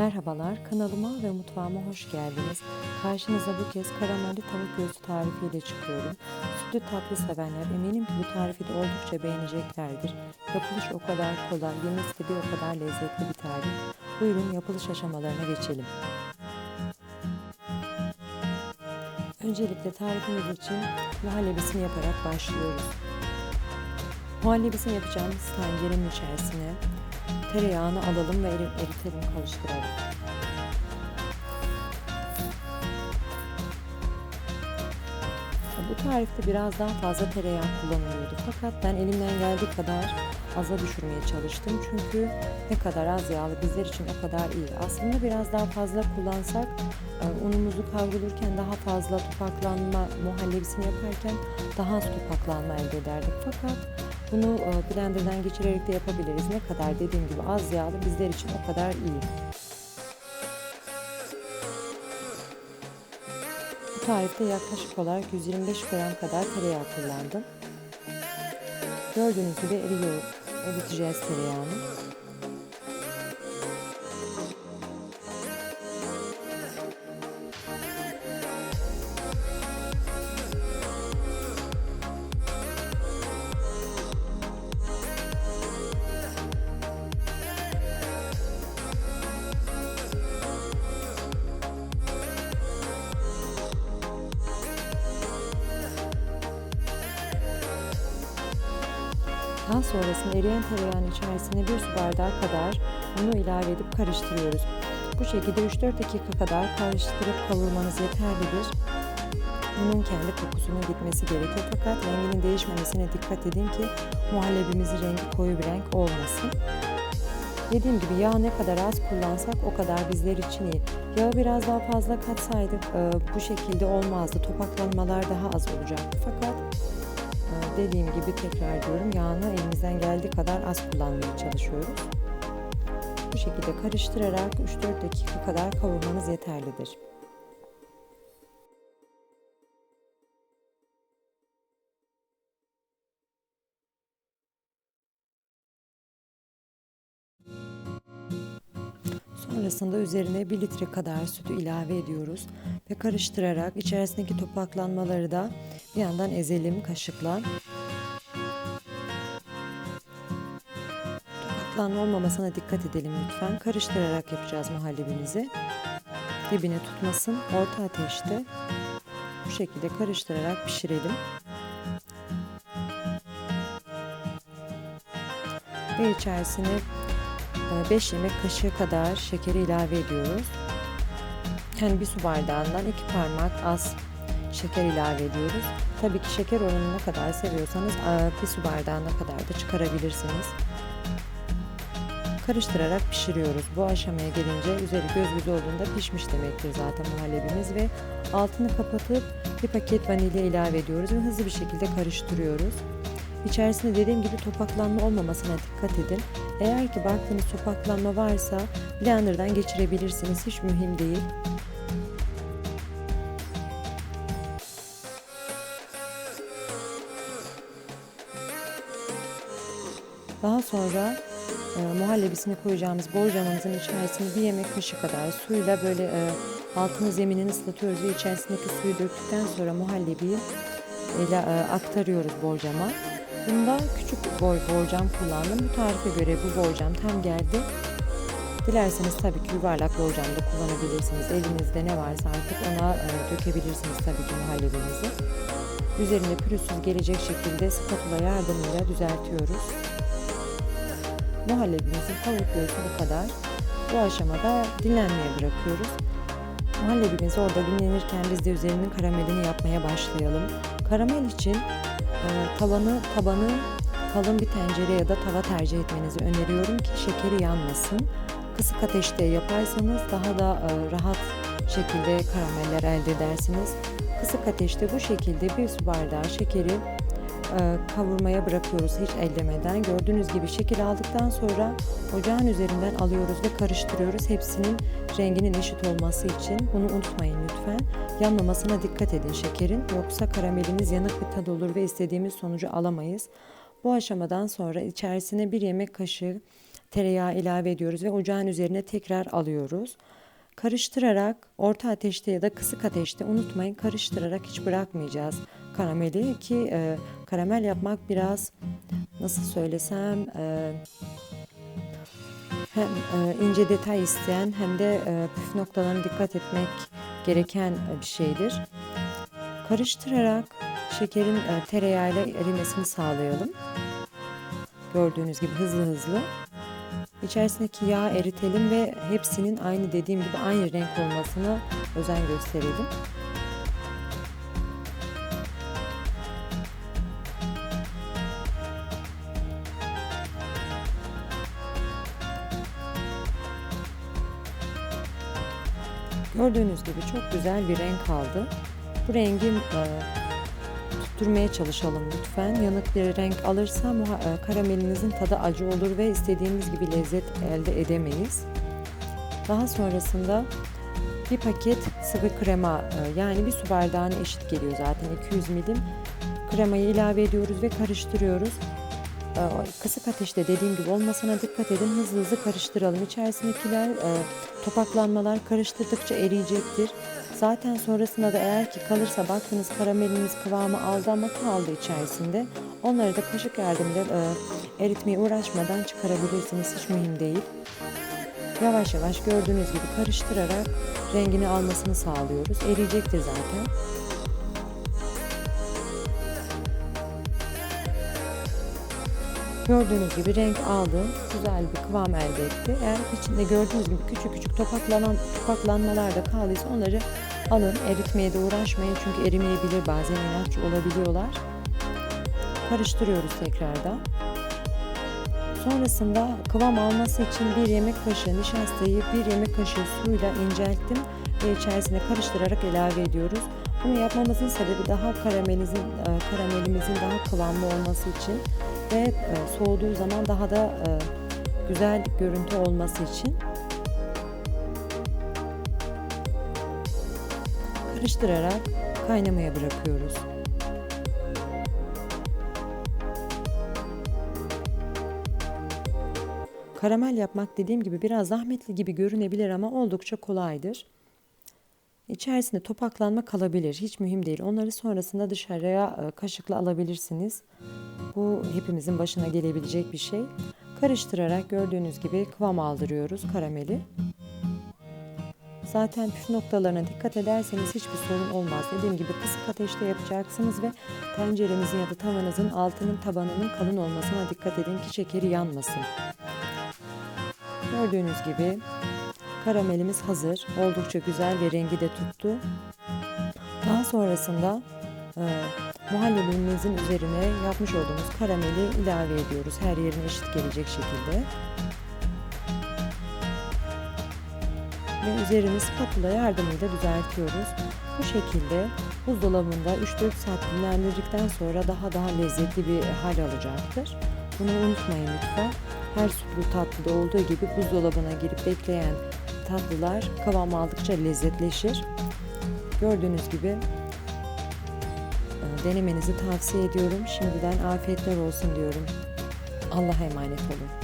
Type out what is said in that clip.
Merhabalar, kanalıma ve mutfağıma hoş geldiniz. Karşınıza bu kez karamelli tavuk göğsü tarifiyle çıkıyorum. Sütlü tatlı sevenler eminim ki bu tarifi de oldukça beğeneceklerdir. Yapılış o kadar kolay, yemesi de bir o kadar lezzetli bir tarif. Buyurun yapılış aşamalarına geçelim. Öncelikle tarifimiz için muhallebisini yaparak başlıyoruz. Muhallebisini yapacağımız tencerenin içerisine tereyağını alalım ve eri- eritelim, karıştıralım. Bu tarifte biraz daha fazla tereyağı kullanılıyordu. Fakat ben elimden geldiği kadar aza düşürmeye çalıştım. Çünkü ne kadar az yağlı bizler için o kadar iyi. Aslında biraz daha fazla kullansak e, unumuzu kavrulurken daha fazla topaklanma muhallebisini yaparken daha az topaklanma elde ederdik. Fakat bunu e, blenderdan geçirerek de yapabiliriz. Ne kadar dediğim gibi az yağlı bizler için o kadar iyi. Bu tarifte yaklaşık olarak 125 gram kadar tereyağı kullandım. Gördüğünüz gibi eriyor, eriteceğiz tereyağını. Daha sonrasında eriyen tereyağının içerisine bir su bardağı kadar unu ilave edip karıştırıyoruz. Bu şekilde 3-4 dakika kadar karıştırıp kavurmanız yeterlidir. Unun kendi kokusunun gitmesi gerekiyor fakat renginin değişmemesine dikkat edin ki muhallebimizin rengi koyu bir renk olmasın. Dediğim gibi yağ ne kadar az kullansak o kadar bizler için iyi. Yağı biraz daha fazla katsaydık bu şekilde olmazdı. Topaklanmalar daha az olacaktı. Fakat dediğim gibi tekrar diyorum yağını elimizden geldiği kadar az kullanmaya çalışıyoruz. Bu şekilde karıştırarak 3-4 dakika kadar kavurmanız yeterlidir. Sonrasında üzerine 1 litre kadar sütü ilave ediyoruz ve karıştırarak içerisindeki topaklanmaları da bir yandan ezelim kaşıkla. Topaklanma olmamasına dikkat edelim lütfen. Karıştırarak yapacağız muhallebimizi. Dibine tutmasın. Orta ateşte bu şekilde karıştırarak pişirelim. Ve içerisine 5 yemek kaşığı kadar şekeri ilave ediyoruz. Yani bir su bardağından iki parmak az şeker ilave ediyoruz. Tabii ki şeker oranını ne kadar seviyorsanız bir su bardağına kadar da çıkarabilirsiniz. Karıştırarak pişiriyoruz. Bu aşamaya gelince üzeri göz göz olduğunda pişmiş demektir zaten muhallebimiz ve altını kapatıp bir paket vanilya ilave ediyoruz ve hızlı bir şekilde karıştırıyoruz. İçerisinde dediğim gibi topaklanma olmamasına dikkat edin. Eğer ki baktığınız topaklanma varsa blenderdan geçirebilirsiniz. Hiç mühim değil. Daha sonra e, muhallebisini koyacağımız borcamımızın içerisine bir yemek kaşığı kadar suyla böyle e, altını zeminini ıslatıyoruz ve içerisindeki suyu döktükten sonra muhallebiyi ile e, aktarıyoruz borcama. Bunda küçük boy borcam kullandım. Bu tarife göre bu borcam tam geldi. Dilerseniz tabii ki yuvarlak borcam da kullanabilirsiniz. Elinizde ne varsa artık ona e, dökebilirsiniz tabii ki muhallebinizi. Üzerine pürüzsüz gelecek şekilde spatula yardımıyla düzeltiyoruz. Muhallebimizin tavuk göğsü bu kadar. Bu aşamada dinlenmeye bırakıyoruz. Muhallebimiz orada dinlenirken biz de üzerinin karamelini yapmaya başlayalım. Karamel için e, tavanı, tabanı kalın bir tencere ya da tava tercih etmenizi öneriyorum ki şekeri yanmasın. Kısık ateşte yaparsanız daha da e, rahat şekilde karameller elde edersiniz. Kısık ateşte bu şekilde bir su bardağı şekeri kavurmaya bırakıyoruz hiç ellemeden. Gördüğünüz gibi şekil aldıktan sonra ocağın üzerinden alıyoruz ve karıştırıyoruz. Hepsinin renginin eşit olması için bunu unutmayın lütfen. Yanmamasına dikkat edin şekerin yoksa karameliniz yanık bir tad olur ve istediğimiz sonucu alamayız. Bu aşamadan sonra içerisine bir yemek kaşığı tereyağı ilave ediyoruz ve ocağın üzerine tekrar alıyoruz. Karıştırarak orta ateşte ya da kısık ateşte unutmayın karıştırarak hiç bırakmayacağız karameli ki e, karamel yapmak biraz nasıl söylesem e, hem e, ince detay isteyen hem de e, püf noktalarına dikkat etmek gereken e, bir şeydir. Karıştırarak şekerin e, tereyağıyla erimesini sağlayalım. Gördüğünüz gibi hızlı hızlı. İçerisindeki yağı eritelim ve hepsinin aynı dediğim gibi aynı renk olmasına özen gösterelim. Gördüğünüz gibi çok güzel bir renk aldı. Bu rengi e, tutturmaya çalışalım lütfen. Yanık bir renk alırsa e, karamelinizin tadı acı olur ve istediğimiz gibi lezzet elde edemeyiz. Daha sonrasında bir paket sıvı krema e, yani bir su bardağına eşit geliyor zaten 200 milim. Kremayı ilave ediyoruz ve karıştırıyoruz. E, Kısık ateşte dediğim gibi olmasına dikkat edin. Hızlı hızlı karıştıralım. İçerisindekiler e, topaklanmalar karıştırdıkça eriyecektir. Zaten sonrasında da eğer ki kalırsa baktınız karameliniz kıvamı aldı ama kaldı içerisinde. Onları da kaşık yardımıyla e, eritmeye uğraşmadan çıkarabilirsiniz. Hiç mühim değil. Yavaş yavaş gördüğünüz gibi karıştırarak rengini almasını sağlıyoruz. Eriyecektir zaten. Gördüğünüz gibi renk aldı. Güzel bir kıvam elde etti. Eğer içinde gördüğünüz gibi küçük küçük topaklanan, topaklanmalar da kaldıysa onları alın. Eritmeye de uğraşmayın çünkü erimeyebilir bazen inatçı olabiliyorlar. Karıştırıyoruz tekrardan. Sonrasında kıvam alması için bir yemek kaşığı nişastayı bir yemek kaşığı suyla incelttim ve içerisine karıştırarak ilave ediyoruz. Bunu yapmamızın sebebi daha karamelizin, e, karamelimizin daha kıvamlı olması için ve e, soğuduğu zaman daha da e, güzel görüntü olması için. Karıştırarak kaynamaya bırakıyoruz. Karamel yapmak dediğim gibi biraz zahmetli gibi görünebilir ama oldukça kolaydır. İçerisinde topaklanma kalabilir. Hiç mühim değil. Onları sonrasında dışarıya e, kaşıkla alabilirsiniz. Bu hepimizin başına gelebilecek bir şey. Karıştırarak gördüğünüz gibi kıvam aldırıyoruz karameli. Zaten püf noktalarına dikkat ederseniz hiçbir sorun olmaz. Dediğim gibi kısık ateşte yapacaksınız ve tencerenizin ya da tavanızın altının tabanının kalın olmasına dikkat edin ki şekeri yanmasın. Gördüğünüz gibi karamelimiz hazır. Oldukça güzel ve rengi de tuttu. Daha sonrasında e, muhallebimizin üzerine yapmış olduğumuz karameli ilave ediyoruz. Her yerine eşit gelecek şekilde. Ve üzerini spatula yardımıyla düzeltiyoruz. Bu şekilde buzdolabında 3-4 saat dinlendirdikten sonra daha daha lezzetli bir hal alacaktır. Bunu unutmayın lütfen. Her sütlü tatlıda olduğu gibi buzdolabına girip bekleyen tatlılar kıvam aldıkça lezzetleşir. Gördüğünüz gibi e, denemenizi tavsiye ediyorum. Şimdiden afiyetler olsun diyorum. Allah'a emanet olun.